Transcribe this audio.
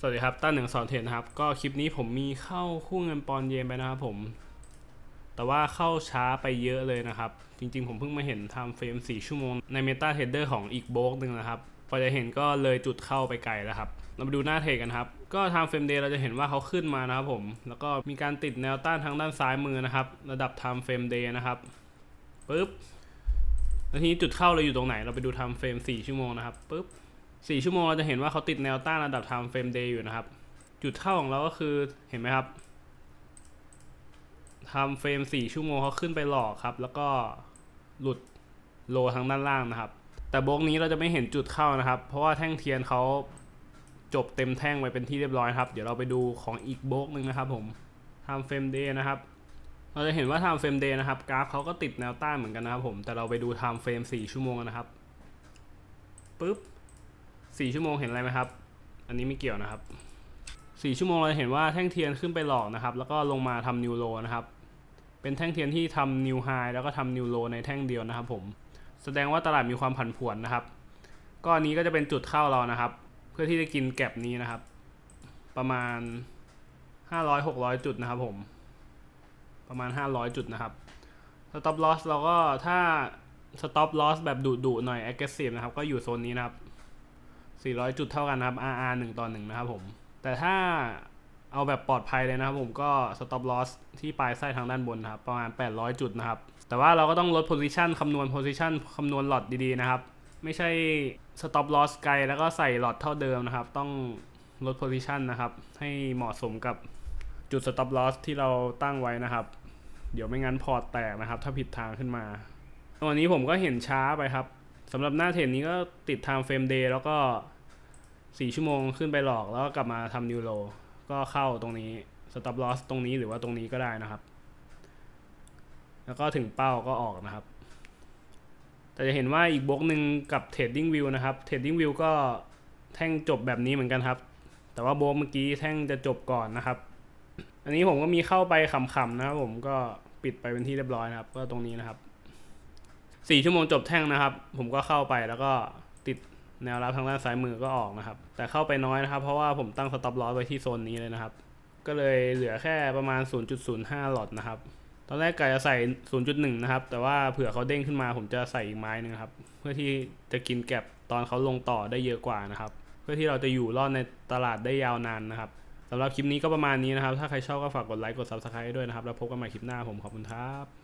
สวัสดีครับต้าหนึ่งสอนเทรดนะครับ ก็คลิปนี้ผมมีเข้าคู่เงินปอนเยนไปนะครับผม แต่ว่าเข้าช้าไปเยอะเลยนะครับ จริงๆ ผมเพิ่งมาเห็นไทม์เฟรม 4 ชั่วโมงใน Meta Trader ของอีกโบกหนึ่งนะครับ พอจะเห็นก็เลยจุดเข้าไปไกลแล้วครับ เรามาดูหน้าเทรดกันครับ ก็ไทม์เฟรมเดย์เราจะเห็นว่าเขาขึ้นมานะครับผม แล้วก็มีการติดแนวต้านทางด้านซ้ายมือนะครับ ระดับไทม์เฟรมเดย์นะครับปึ๊บแล้วทีนี้จุดเข้าเราอยู่ตรงไหน เราไปดูไทม์เฟรม 4 ชั่วโมงนะครับปึ๊บ สี่ชั่วโมงเราจะเห็นว่าเขาติดแนวต้านระดับ time frame day อยู่นะครับ จุดเข้าของเราก็คือเห็นไหมครับ time frame สี่ชั่วโมงเขาขึ้นไปหลอกครับ แล้วก็หลุดโลทางด้านล่างนะครับ แต่บล็อกนี้เราจะไม่เห็นจุดเข้านะครับ เพราะว่าแท่งเทียนเขาจบเต็มแท่งไปเป็นที่เรียบร้อยครับ เดี๋ยวเราไปดูของอีกบล็อกหนึ่งนะครับ ผม time frame day นะครับเราจะเห็นว่า time frame day นะครับกราฟเขาก็ติดแนวต้านเหมือนกันนะครับผมแต่เราไปดู time frame สี่ชั่วโมงนะครับปึ๊บ สี่ชั่วโมงเห็นอะไรไหมครับ อันนี้ไม่เกี่ยวนะครับสี่ชั่วโมงเราจะเห็นว่าแท่งเทียนขึ้นไปหลอกนะครับ แล้วก็ลงมาทำนิวโลนะครับ เป็นแท่งเทียนที่ทำนิวไฮแล้วก็ทำนิวโลในแท่งเดียวนะครับ ผม แสดงว่าตลาดมีความผันผวนนะครับก็อันนี้ก็จะเป็นจุดเข้าเรานะครับ เพื่อที่จะกินแก็บนี้นะครับ ประมาณ 500-600 จุดนะครับ ผม ประมาณ 500 จุดนะครับ stop loss เราก็ถ้า stop loss แบบดุๆหน่อย aggressive นะครับ ก็อยู่โซนนี้นะครับ 400 จุดเท่ากันนะครับ RR 1 ต่อ 1 นะครับผม แต่ถ้าเอาแบบปลอดภัยเลยนะครับผมก็ stop loss ที่ปลายไส้ทางด้านบนนะครับ ประมาณ 800 จุดนะครับ แต่ว่าเราก็ต้องลด position คำนวณ position คำนวณหลอดดีๆนะครับ ไม่ใช่ stop loss ไกลแล้วก็ใส่หลอดเท่าเดิมนะครับ ต้องลด position นะครับ ให้เหมาะสมกับจุด stop loss ที่เราตั้งไว้นะครับ เดี๋ยวไม่งั้นพอร์ตแตกนะครับ ถ้าผิดทางขึ้นมา วันนี้ผมก็เห็นช้าไปครับ สำหรับหน้าเทรนนี้ก็ติด time frame day แล้วก็ 4 ชั่วโมงขึ้นไปหลอกแล้วก็กลับมาทำนิวโลก็เข้าตรงนี้ stop loss ตรงนี้หรือว่าตรงนี้ก็ได้นะครับ แล้วก็ถึงเป้าก็ออกนะครับ แต่จะเห็นว่าอีกบล็อกหนึ่งกับ trading view นะครับ trading view ก็แท่งจบแบบนี้เหมือนกันครับ แต่ว่าบล็อกเมื่อกี้แท่งจะจบก่อนนะครับ อันนี้ผมก็มีเข้าไปขำๆนะครับผมก็ปิดไปเป็นที่เรียบร้อยนะครับ ก็ตรงนี้นะครับ สี่ชั่วโมงจบแท่งนะครับ ผมก็เข้าไปแล้วก็ติดแนวรับทางด้านซ้ายมือก็ออกนะครับ แต่เข้าไปน้อยนะครับ เพราะว่าผมตั้งสต็อปลอสไว้ที่โซนนี้เลยนะครับ ก็เลยเหลือแค่ประมาณ 0.05 หลอดนะครับ ตอนแรกกะจะใส่ 0.1 นะครับ แต่ว่าเผื่อเขาเด้งขึ้นมาผมจะใส่อีกไม้นึงครับ เพื่อที่จะกินแก็บตอนเขาลงต่อได้เยอะกว่านะครับ เพื่อที่เราจะอยู่รอดในตลาดได้ยาวนานนะครับสำหรับคลิปนี้ก็ประมาณนี้นะครับ ถ้าใครชอบก็ฝากกดไลค์ กด subscribe ด้วยนะครับ แล้วพบกันใหม่คลิปหน้าผมขอบคุณครับ